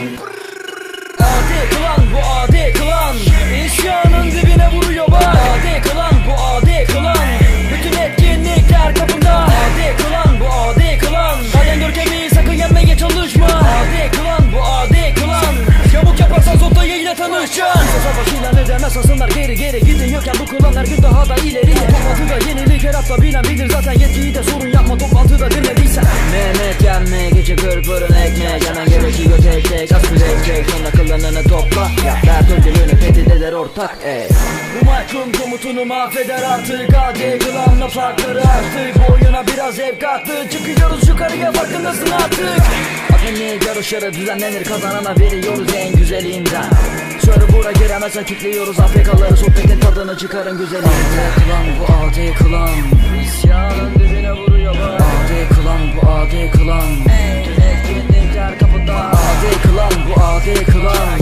Adi klan bu adi klan İsyanın dibine vuruyor bak. Adi klan bu adi klan Bütün etkinlikler kapında. Adi klan bu adi klan Halen görkemi sakın yenmeye çalışma. Adi klan bu adi klan Yamuk yaparsan Zota'yı ile tanışacaksın. Savaşıyla ne demez asınlar geri geri Gidiyorken bu klanlar gün daha da ileriye Toplantıda yenilik her hafta bilen bilir. Zaten Yetkiyi de sorun dinlediysen Yenme gece kır fırın ekmek Hemen gerekiyor tek tek. Az sürecek Sonra klanını topla. Dert ödülünü tehdit eder ortak ey Bu mahkum komutunu mahveder artık. Hadi klanla farkları artık. Oyuna biraz ev kattı Çıkıyoruz yukarıya farkındasın artık. Adminlik yarışları düzenlenir kazanana veriyoruz en güzelinden. Server'a giremezsen kilitliyoruz Afrikalıları sohbetin tadını çıkarın güzelinden. Adi klan bu adi kılan Herkes gelin kapıda AD kılan bu AD kılan